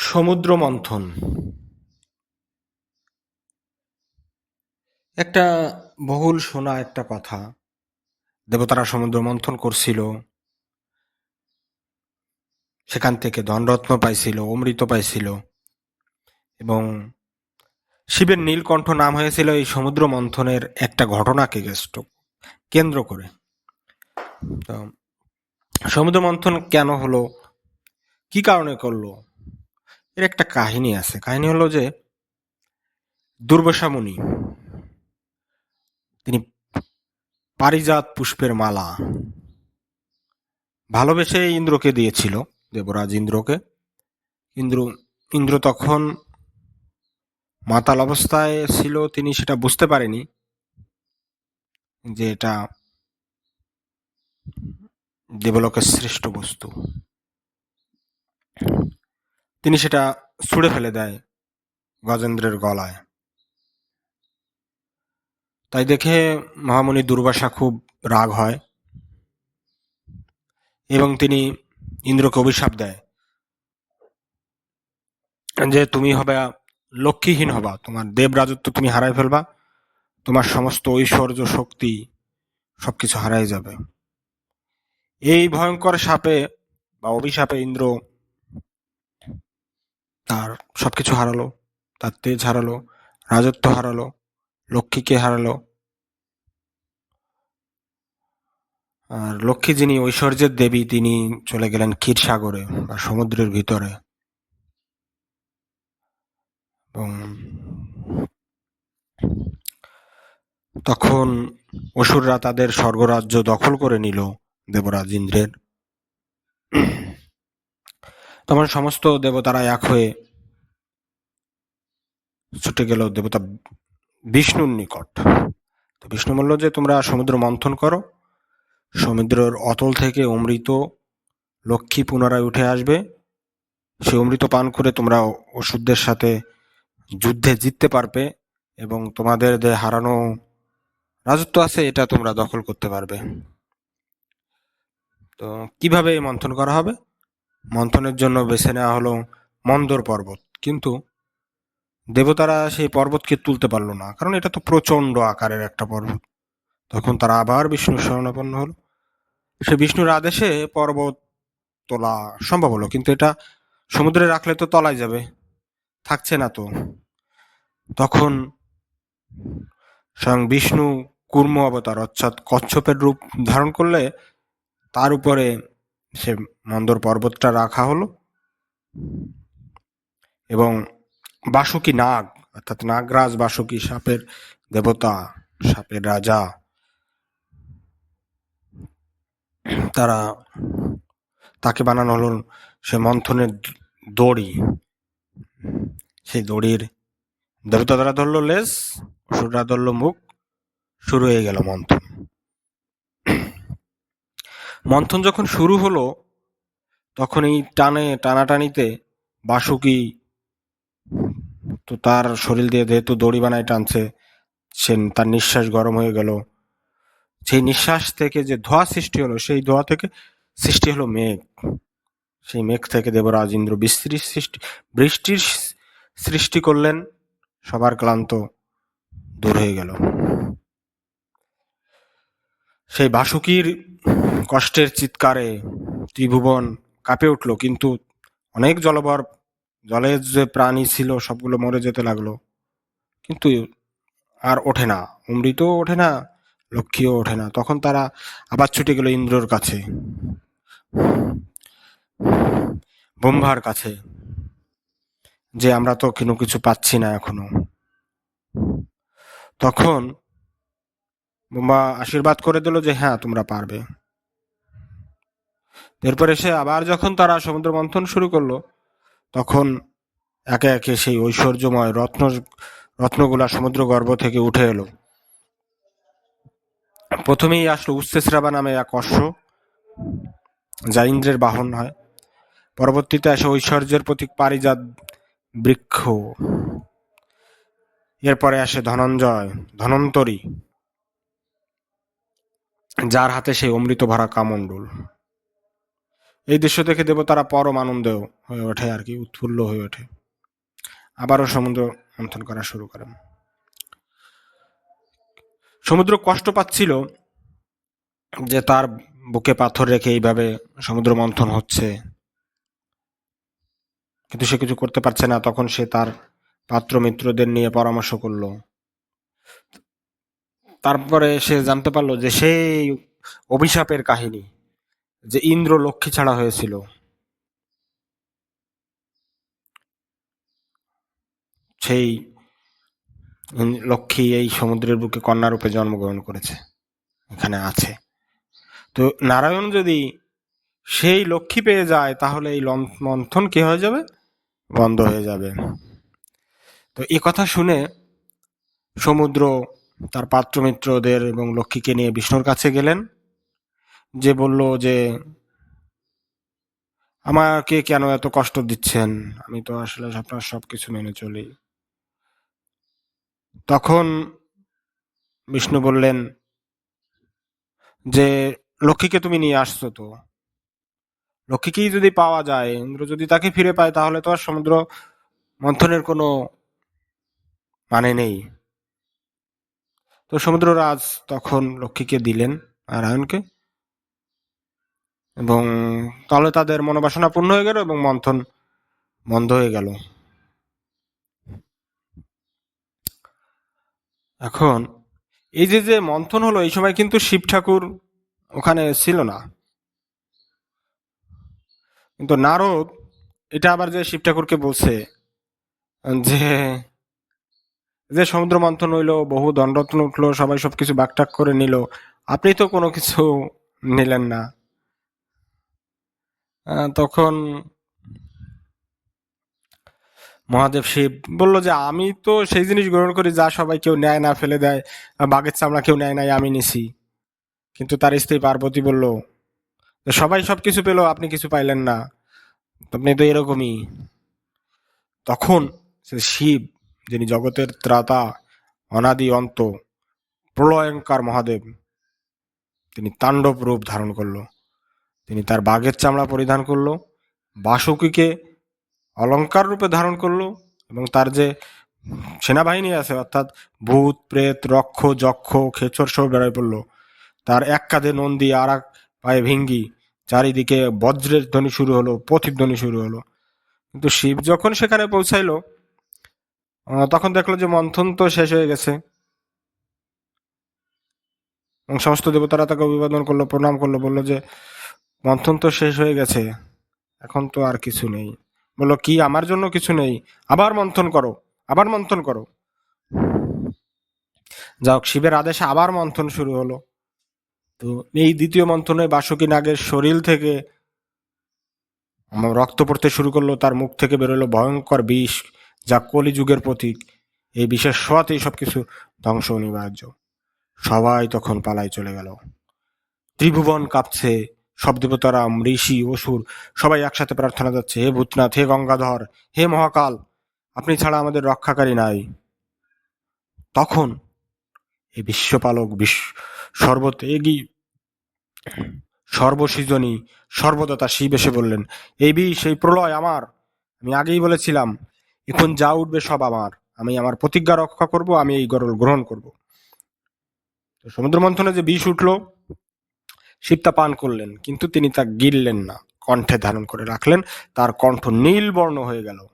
সমুদ্র মন্থন একটা বহুল শোনা একটা কথা। দেবতারা সমুদ্র মন্থন করছিল। সেখান থেকে ধনরত্ন পাইছিল, অমৃত পাইছিল এবং শিবের নীলকণ্ঠ নাম হয়েছিল এই সমুদ্র মন্থনের একটা ঘটনাকে কেষ্ট, কেন্দ্র করে। তো সমুদ্র মন্থন কেন হলো? কি কারণে করল? এর একটা কাহিনী আছে। কাহিনী হলো যে, দুর্বাসামুনি, তিনি পারিজাত পুষ্পের মালা ভালোবেসে ইন্দ্রকে দিয়েছিল, দেবরাজ ইন্দ্রকে। ইন্দ্র ইন্দ্র তখন মাতাল অবস্থায় ছিল, তিনি সেটা বুঝতে পারেনি যে এটা দেবলোকের শ্রেষ্ঠ বস্তু। তিনি সেটা ছুঁড়ে ফেলে দেয় গজেন্দ্রের গলায়। তাই দেখে মহামণি দুর্বাসা খুব রাগ হয় এবং তিনি ইন্দ্রকে অভিশাপ দেয় যে, তুমি হবে, লক্ষ্মীহীন হবা। তোমার দেব রাজত্ব তুমি হারাই ফেলবা। তোমার সমস্ত ঐশ্বর্য শক্তি সবকিছু হারাই যাবে। এই ভয়ঙ্কর সাপে বা অভিশাপে ইন্দ্র তার সব কিছু হারালো, তার তেজ হারালো, রাজত্ব হারালো, লক্ষ্মীকে হারালো। আর লক্ষ্মী যিনি ঐশ্বর্যের দেবী, তিনি চলে গেলেন ক্ষীরসাগরে বা সমুদ্রের ভিতরে। এবং তখন অসুররা তাদের স্বর্গরাজ্য দখল করে নিল দেবরাজ ইন্দ্রের। তখন সমস্ত দেবতারা এক হয়ে ছুটে গেল দেবতা বিষ্ণুর নিকট। তো বিষ্ণু বলল যে, তোমরা সমুদ্র মন্থন করো। সমুদ্রের অতল থেকে অমৃত লক্ষ্মী পুনরায় উঠে আসবে। সে অমৃত পান করে তোমরা ওষুধদের সাথে যুদ্ধে জিততে পারবে এবং তোমাদের যে হারানো রাজত্ব আছে, এটা তোমরা দখল করতে পারবে। তো কীভাবে এই মন্থন করা হবে? মন্থনের জন্য বেছে নেওয়া হলো মন্দর পর্বত। কিন্তু দেবতারা সেই পর্বতকে তুলতে পারল না, কারণ এটা তো প্রচণ্ড আকারের একটা পর্বত। তখন তারা আবার বিষ্ণুর শরণাপন্ন হলো। সে বিষ্ণুর আদেশে পর্বত তোলা সম্ভব হলো, কিন্তু এটা সমুদ্রে রাখলে তো তলায় যাবে, থাকছে না তো। তখন স্বয়ং বিষ্ণু কুর্ম অবতার অর্থাৎ কচ্ছপের রূপ ধারণ করলে তার উপরে সে মন্দর পর্বতটা রাখা হলো। এবং বাসুকি নাগ, অর্থাৎ নাগরাজ বাসুকি সাপের দেবতা, সাপের রাজা, তারা তাকে বানানো হলো সে মন্থনের দড়ি। সেই দড়ির দেবতা দ্বারা ধরলো লেজ, অসুররা ধরলো মুখ, শুরু হয়ে গেল মন্থন। মন্থন যখন শুরু হলো, তখন এই টানে, টানাটানিতে বাসুকি তো তার শরীর দিয়ে যেহেতু দড়ি বানায় টানছে, সে তার নিঃশ্বাস গরম হয়ে গেল। সেই নিঃশ্বাস থেকে যে ধোঁয়া সৃষ্টি হলো, সেই ধোঁয়া থেকে সৃষ্টি হলো মেঘ। সেই মেঘ থেকে দেবরাজ ইন্দ্র বৃষ্টির সৃষ্টি বৃষ্টির সৃষ্টি করলেন, সবার ক্লান্ত দূর হয়ে গেল। সেই বাসুকির কষ্টের চিৎকারে ত্রিভুবন কাঁপে উঠল, কিন্তু অনেক জলবর জলের যে প্রাণী ছিল সবগুলো মরে যেতে লাগল। কিন্তু আর ওঠে না, অমৃতও ওঠে না, লক্ষ্মীও ওঠে না। তখন তারা আবার ছুটে গেল ইন্দ্রর কাছে, ব্রহ্মার কাছে, যে আমরা তো কোনো কিছু পাচ্ছি না এখনও। তখন ব্রহ্মা আশীর্বাদ করে দিল যে হ্যাঁ তোমরা পারবে। এরপর এসে আবার যখন তারা সমুদ্র মন্থন শুরু করল, তখন একে একে সেই ঐশ্বর্যময় রত্ন, রত্নগুলা সমুদ্র গর্ভ থেকে উঠে এলো। প্রথমেই আসলো উচ্চশ্রাবা নামে এক অশ্ব, যা ইন্দ্রের বাহন হয়। পরবর্তীতে আসে ঐশ্বর্যের প্রতীক পারিজাত বৃক্ষ। এরপরে আসে ধনঞ্জয়, ধনন্তরী, যার হাতে সেই অমৃত ভরা কামণ্ডল। এই দৃশ্য দেখে দেবতারা পরম আনন্দ হয়ে ওঠে আর কি, উৎফুল্ল হয়ে ওঠে। আবারও সমুদ্র মন্থন করা শুরু করেন সমুদ্র কষ্ট পাচ্ছিল যে তার বুকে পাথর রেখে এইভাবে সমুদ্র মন্থন হচ্ছে। কিন্তু সে কিছু করতে পারছে না, তখন সে তার পাত্র মিত্রদের নিয়ে পরামর্শ করল। তারপরে সে জানতে পারল যে সেই অভিশাপের কাহিনী। যে ইন্দ্র লক্ষ্মী ছাড়া হয়েছিল। সেই লক্ষ্মী এই সমুদ্রের বুকে কন্যা রূপে জন্মগ্রহণ করেছে, এখানে আছে। তো নারায়ণ যদি সেই লক্ষ্মী পেয়ে যায়, তাহলে এই মন্থন কি হয়ে যাবে? বন্ধ হয়ে যাবে। তো এই কথা শুনে সমুদ্র তার পাত্রমিত্রদের এবং লক্ষ্মীকে নিয়ে বিষ্ণুর কাছে গেলেন। যে বলল যে, আমাকে কেন এত কষ্ট দিচ্ছেন? আমি তো আসলে আপনার সবকিছু মেনে চলি। তখন বিষ্ণু বললেন, যে, লক্ষ্মীকে তুমি নিয়ে আসছো তো? লক্ষ্মীকেই যদি পাওয়া যায়, ইন্দ্র যদি তাকে ফিরে পায়, তাহলে তো আর সমুদ্র মন্থনের কোনো মানে নেই। তো সমুদ্ররাজ তখন লক্ষ্মীকে দিলেন, নারায়ণকে। এবং তাহলে তাদের মনোবাসনা পূর্ণ হয়ে গেল এবং মন্থন বন্ধ হয়ে গেল। এখন, এই যে যে মন্থন হলো, এই সময় কিন্তু শিব ঠাকুর ওখানে ছিল না। কিন্তু নারদ এটা আবার যে শিব ঠাকুরকে বলছে, যে যে সমুদ্র মন্থন হইল, বহু দণ্ডরত্ন উঠল, সবাই সবকিছু বাকটাক করে নিল, আপনি তো কোনো কিছু নিলেন না। তখন মহাদেব শিব বলল যে, আমি তো সেই জিনিস গ্রহণ করি যা সবাই কেউ নেয় না ফেলে দেয় বাঘের চামড়া কেউ নেয় নাই, আমি নিছি। কিন্তু তার স্ত্রী পার্বতী বলল সবাই সবকিছু পেল, আপনি কিছু পাইলেন না। আপনি তো এরকমই। তখন শিব, যিনি জগতের ত্রাতা, অনাদি, অন্ত, প্রলয়ঙ্কার মহাদেব, তিনি তাণ্ডব রূপ ধারণ করল। তিনি তার বাঘের চামড়া পরিধান করল, বাসুকীকে অলঙ্কার রূপে ধারণ করল এবং তার যে সেনাবাহিনী আছে, অর্থাৎ ভূত, প্রেত, রক্ষ, যক্ষ, খেচর সব বেড়ায় পড়ল। তার এক কাঁধে নন্দী, আর এক পায়ে ভিঙ্গি, চারিদিকে বজ্রের ধ্বনি শুরু হলো প্রতিধ্বনি শুরু হলো। কিন্তু শিব যখন সেখানে পৌঁছাইলো তখন দেখল যে মন্থন তো শেষ হয়ে গেছে। এবং সমস্ত দেবতারা তাকে অভিবাদন করল, প্রণাম করল, বলল যে মন্থন তো শেষ হয়ে গেছে। এখন তো আর কিছু নেই। বলল, কি, আমার জন্য কিছু নেই? আবার মন্থন করো, আবার মন্থন করো। যাক, শিবের আদেশে আবার মন্থন শুরু হলো। তো এই দ্বিতীয় মন্থনে বাসুকী নাগের শরীর থেকে রক্ত পড়তে শুরু করল। তার মুখ থেকে বেরোলো ভয়ঙ্কর বিষ, যা কলিযুগের প্রতীক। এই বিষের সোয়াতেই সবকিছু ধ্বংস অনিবার্য। সবাই তখন পালাই চলে গেল। ত্রিভুবন কাঁপছে সব দেবতারা ঋষি, অসুর, সবাই একসাথে প্রার্থনা যাচ্ছে, হে ভূতনাথ, হে গঙ্গাধর, হে মহাকাল, আপনি ছাড়া আমাদের রক্ষাকারী নাই। তখন এই বিশ্বপালক বিশ্ব সর্বত্যাগী সর্বসৃজনী, সর্বদাতা শিব এসে বললেন, এই বিষ, এই প্রলয় আমার, আমি আগেই বলেছিলাম, এখন যা উঠবে সব আমার, আমি আমার প্রতিজ্ঞা রক্ষা করব, আমি এই গরল গ্রহণ করব। সমুদ্র মন্থনে যে বিষ উঠল শিব তা পান করলেন, কিন্তু তিনি তা গিললেন না। কণ্ঠে ধারণ করে রাখলেন, তার কণ্ঠ নীল বর্ণ হয়ে গেল।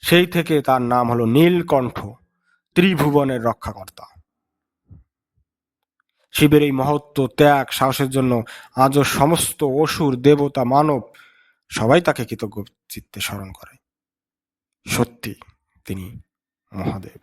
সেই থেকে তার নাম হলো নীলকণ্ঠ, ত্রিভুবনের রক্ষাকর্তা। শিবের এই মহত্ব, ত্যাগ, সাহসের জন্য আজও সমস্ত অসুর, দেবতা, মানব সবাই তাকে কৃতজ্ঞ চিত্তে স্মরণ করে। সত্যি তিনি মহাদেব।